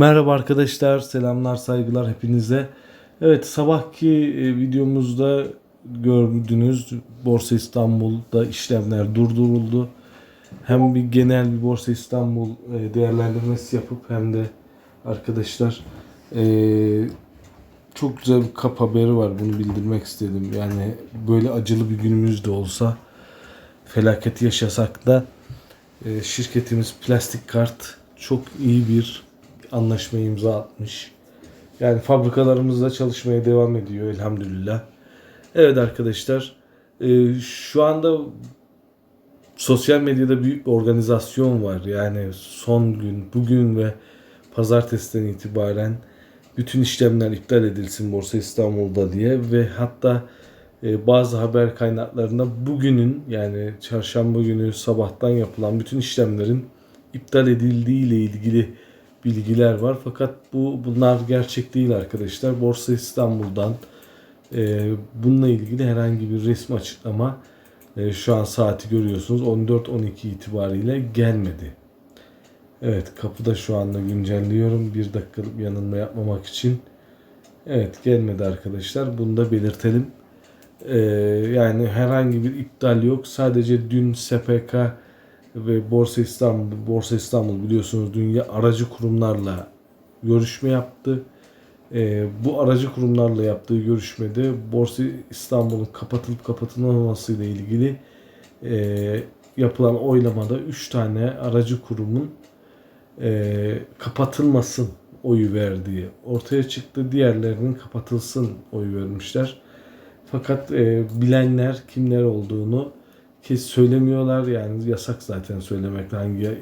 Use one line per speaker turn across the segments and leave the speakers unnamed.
Merhaba arkadaşlar, selamlar, saygılar hepinize. Evet, sabahki e, videomuzda gördünüz Borsa İstanbul'da işlemler durduruldu. Hem bir genel bir Borsa İstanbul e, değerlendirmesi yapıp hem de arkadaşlar e, çok güzel bir kap haberi var. Bunu bildirmek istedim. Yani böyle acılı bir günümüz de olsa felaket yaşasak da şirketimiz Plastik Kart çok iyi bir anlaşma imza atmış. Yani fabrikalarımızda çalışmaya devam ediyor elhamdülillah. Evet arkadaşlar e, şu anda sosyal medyada büyük bir organizasyon var. Yani son gün, bugün ve pazartesiden itibaren bütün işlemler iptal edilsin Borsa İstanbul'da diye ve hatta e, bazı haber kaynaklarında bugünün yani çarşamba günü sabahtan yapılan bütün işlemlerin iptal edildiği ile ilgili bilgiler var. Fakat bu bunlar gerçek değil arkadaşlar. Borsa İstanbul'dan e, bununla ilgili herhangi bir resmi açıklama e, şu an saati görüyorsunuz 14-12 itibariyle gelmedi. Evet kapıda şu anda güncelliyorum. Bir dakikalık yanılma yapmamak için. Evet gelmedi arkadaşlar. Bunu da belirtelim. Ee, yani herhangi bir iptal yok. Sadece dün SPK ve Borsa İstanbul, Borsa İstanbul biliyorsunuz dünya aracı kurumlarla görüşme yaptı. Ee, bu aracı kurumlarla yaptığı görüşmede Borsa İstanbul'un kapatılıp kapatılmaması ile ilgili e, yapılan oylamada 3 tane aracı kurumun e, kapatılmasın oyu verdiği ortaya çıktı. Diğerlerinin kapatılsın oyu vermişler. Fakat e, bilenler kimler olduğunu kes söylemiyorlar. Yani yasak zaten söylemek hangi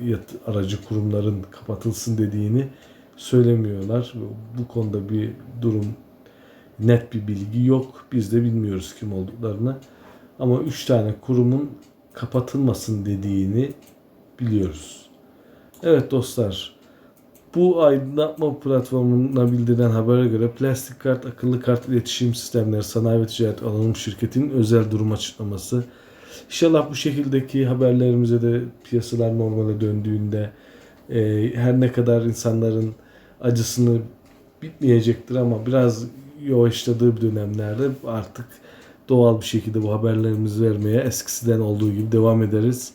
aracı kurumların kapatılsın dediğini söylemiyorlar. Bu konuda bir durum net bir bilgi yok. Biz de bilmiyoruz kim olduklarını. Ama 3 tane kurumun kapatılmasın dediğini biliyoruz. Evet dostlar. Bu aydınlatma platformuna bildirilen habere göre plastik kart, akıllı kart iletişim sistemleri sanayi ve ticaret anonim şirketinin özel durum açıklaması. İnşallah bu şekildeki haberlerimize de piyasalar normale döndüğünde e, her ne kadar insanların acısını bitmeyecektir ama biraz yavaşladığı bir dönemlerde artık doğal bir şekilde bu haberlerimizi vermeye eskisinden olduğu gibi devam ederiz.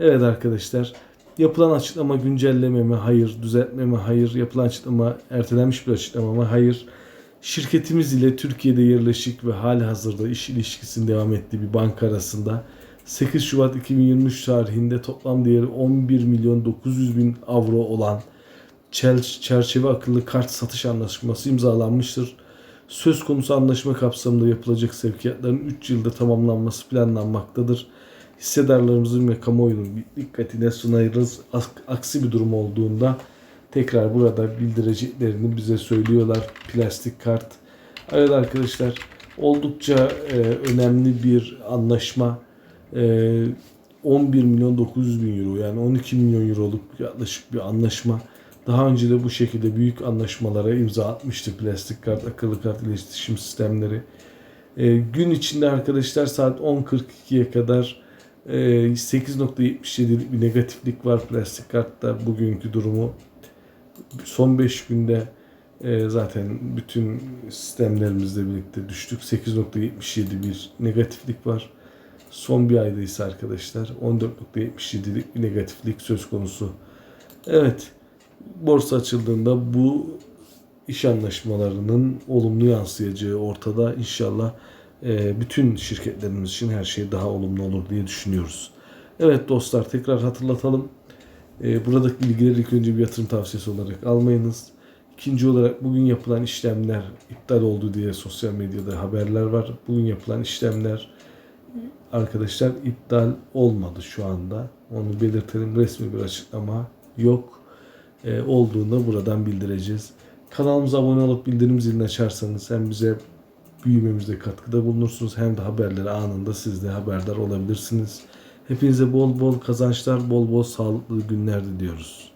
Evet arkadaşlar yapılan açıklama güncelleme mi? Hayır. Düzeltme mi? Hayır. Yapılan açıklama ertelenmiş bir açıklama mı? Hayır. Şirketimiz ile Türkiye'de yerleşik ve hali hazırda iş ilişkisinin devam ettiği bir banka arasında 8 Şubat 2023 tarihinde toplam değeri 11 milyon 900 bin avro olan çerçeve akıllı kart satış anlaşması imzalanmıştır. Söz konusu anlaşma kapsamında yapılacak sevkiyatların 3 yılda tamamlanması planlanmaktadır. Hissedarlarımızın ve kamuoyunun dikkatine sunarız. Aksi bir durum olduğunda tekrar burada bildireceklerini bize söylüyorlar. Plastik kart. Evet arkadaşlar oldukça e, önemli bir anlaşma. E, 11 milyon 900 bin euro yani 12 milyon euroluk yaklaşık bir anlaşma. Daha önce de bu şekilde büyük anlaşmalara imza atmıştı plastik kart, akıllı kart iletişim sistemleri. E, gün içinde arkadaşlar saat 10.42'ye kadar e, 8.77'lik bir negatiflik var plastik kartta bugünkü durumu. Son 5 günde e, zaten bütün sistemlerimizle birlikte düştük. 8.77 bir negatiflik var. Son bir ayda ise arkadaşlar 14.77'lik bir negatiflik söz konusu. Evet borsa açıldığında bu iş anlaşmalarının olumlu yansıyacağı ortada. İnşallah e, bütün şirketlerimiz için her şey daha olumlu olur diye düşünüyoruz. Evet dostlar tekrar hatırlatalım. E, buradaki bilgileri ilk önce bir yatırım tavsiyesi olarak almayınız. İkinci olarak bugün yapılan işlemler iptal oldu diye sosyal medyada haberler var. Bugün yapılan işlemler arkadaşlar iptal olmadı şu anda. Onu belirtelim. Resmi bir açıklama yok. E, olduğunda buradan bildireceğiz. Kanalımıza abone olup bildirim zilini açarsanız hem bize büyümemizde katkıda bulunursunuz hem de haberleri anında siz de haberdar olabilirsiniz. Hepinize bol bol kazançlar, bol bol sağlıklı günler diliyoruz.